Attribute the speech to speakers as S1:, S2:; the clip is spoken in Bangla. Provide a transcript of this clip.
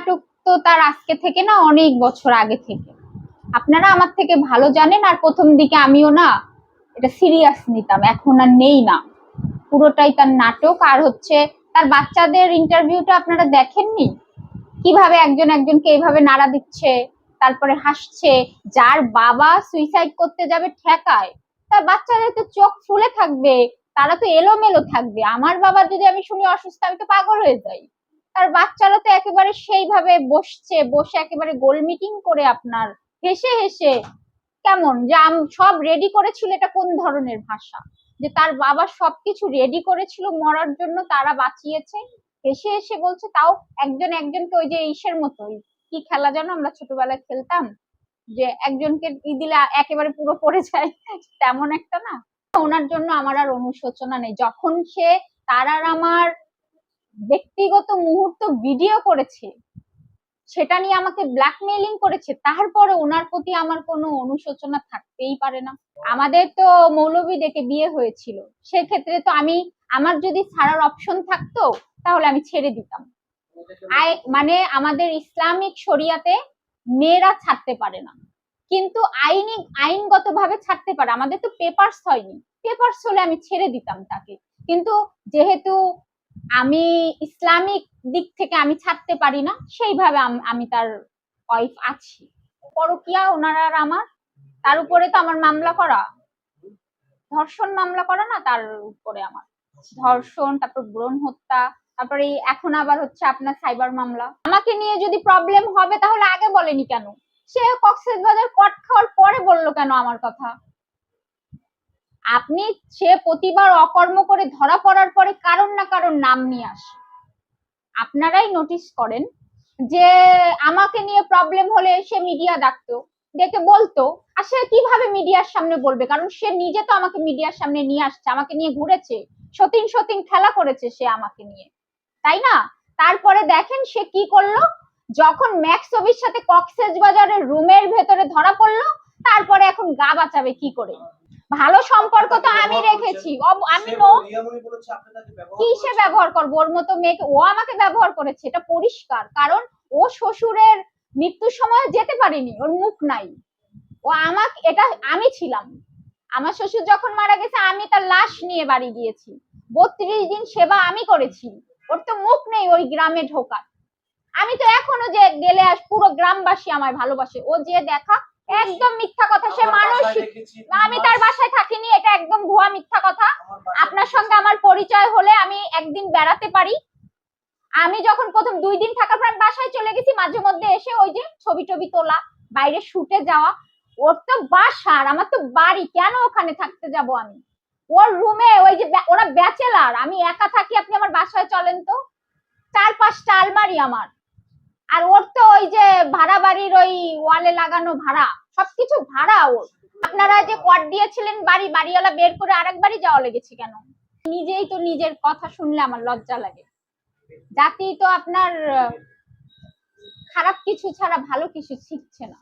S1: নাটক তো তার আজকে থেকে না অনেক বছর আগে থেকে। আপনারা আমার থেকে ভালো জানেন আর প্রথম দিকে আমিও না এটা সিরিয়াস নিতাম, এখন আর নেই না। পুরোটাই তার নাটক আর হচ্ছে তার বাচ্চাদের ইন্টারভিউটা আপনারা দেখেননি? কীভাবে একজন একজনকে এইভাবে নাড়া দিচ্ছে, তারপরে হাসছে, যার বাবা সুইসাইড করতে যাবে ঠেকায়, তার বাচ্চাদের তো চোখ ফুলে থাকবে, তারা তো এলোমেলো থাকবে। আমার বাবা যদি আমি শুনি অসুস্থ, আমি তো পাগল হয়ে যাই। তার বাচ্চারা তো একেবারে সেইভাবে বসছে, বসে একেবারে গোল মিটিং করে আপনার হেসে হেসে, কেমন? যে সব রেডি করেছিল এটা কোন ধরনের ভাষা? যে তার বাবা সবকিছু রেডি করেছিল মরার জন্য, তারা বাঁচিয়েছে, হেসে হেসে বলছে, তাও একজন একজনকে ওই যে ইসের মতো ওই কি খেলা যেন আমরা ছোটবেলায় খেলতাম, যে একজনকে ই দিলে একেবারে পুরো পড়ে যায়। তেমন একটা না? ওনার জন্য আমার আর অনুশোচনা নেই। যখন সে, তার আর আমার ব্যক্তিগত মুহূর্ত ভিডিও করেছে, সেটা নিয়ে আমাকে ব্ল্যাকমেইলিং করেছে, তারপরে ওনার প্রতি আমার কোনো অনুশোচনা থাকতেই পারে না। আমাদের তো মৌলবী দেখে বিয়ে হয়েছিল, সেক্ষেত্রে তো আমি, আমার যদি ছাড়ার অপশন থাকতো, তাহলে আমি ছেড়ে দিতাম। মানে আমাদের ইসলামিক শরিয়াতে মেয়েরা ছাড়তে পারে না। কিন্তু আইনি, আইনগতভাবে ছাড়তে পারে, আমাদের তো পেপারস হয়নি। পেপারস হলে আমি ছেড়ে দিতাম তাকে। কিন্তু যেহেতু আমি ইসলামিক দিক থেকে আমি ছাড়তে পারি না, সেইভাবে আম- তার ওয়াইফ আছি। পরকিয়া ওনারা আর আমার, তার উপরে তো আমার মামলা করা। ধর্ষণ মামলা করা না, তার উপরে আমার। ধর্ষণ, তারপর ব্রণ হত্যা, তারপরে এখন আবার হচ্ছে আপনার সাইবার মামলা। আমাকে নিয়ে যদি প্রবলেম হবে, তাহলে আগে বলেনি কেন? সে কক্সেস বাজার কট খাওয়ার পরে বলল কেন আমার কথা? আপনি সে প্রতিবার অকর্ম করে ধরা পড়ার পরে কারণ না কারণ নাম নিয়ে আসে। আপনারাই নোটিস করেন যে আমাকে নিয়ে প্রবলেম হলে সে মিডিয়া ডাকতো, ডেকে বলতো, আর সে কীভাবে মিডিয়ার সামনে বলবে? কারণ সে নিজে তো আমাকে মিডিয়ার সামনে নিয়ে আসছে, আমাকে নিয়ে ঘুরেছে, সতীন সতীন খেলা করেছে সে আমাকে নিয়ে। তাই না? তারপরে দেখেন সে কি করল? যখন ম্যাক্স ছবির সাথে কক্সেস বাজারের রুমের ভেতরে ধরা পড়ল, তারপরে এখন গা বাঁচাবে কি করে? ভালো সম্পর্ক তো আমি রেখেছি। আমি কিসে ব্যবহার করব? ওর মতো মেয়েকে ও আমাকে ব্যবহার করেছে এটা পরিষ্কার। কারণ ও শ্বশুরের মৃত্যুর সময় যেতে পারিনি ওর মুখ নাই। ও আমাকে এটা আমি ছিলাম। আমার শ্বশুর যখন মারা গেছে আমি তার লাশ নিয়ে বাড়ি গিয়েছি। বত্রিশ দিন সেবা আমি করেছি। ওর তো মুখ নেই ওই গ্রামে ঢোকার। আমি তো এখনও যে গেলে আস পুরো গ্রামবাসী আমায় ভালোবাসে। ও যে দেখা একদম মিথ্যা কথা সে মানুষ। আমি তার বাসায় থাকিনি এটা একদম ভুয়া মিথ্যা কথা। আপনার সঙ্গে আমার পরিচয় হলে আমি একদিন বেড়াতে পারি। আমি যখন প্রথম দুই দিন থাকার পর বাসায় চলে গেছি মাঝে মধ্যে এসে ওই যে ছবি টবি তোলা বাইরে শুটে যাওয়া। ওর তো বাসার আমার তো বাড়ি কেন ওখানে থাকতে যাব আমি? ওর রুমে ওই যে ওরা ব্যাচেলার আমি একা থাকি আপনি আমার বাসায় চলেন তো? চার পাঁচটা আলমারি আমার। আর ওর তো ওই যে ভাড়া বাড়ির ওই ওয়ালে লাগানো ভাড়া। সবকিছু ভাড়া ওর আপনারা যে কোয়ার দিয়েছিলেন বাড়ি, বাড়িওয়ালা বের করে আরেক বাড়ি যাওয়া লেগেছে কেন? নিজেই তো নিজের কথা শুনলে আমার লজ্জা লাগে। জাতি তো আপনার খারাপ কিছু ছাড়া ভালো কিছু শিখছে না।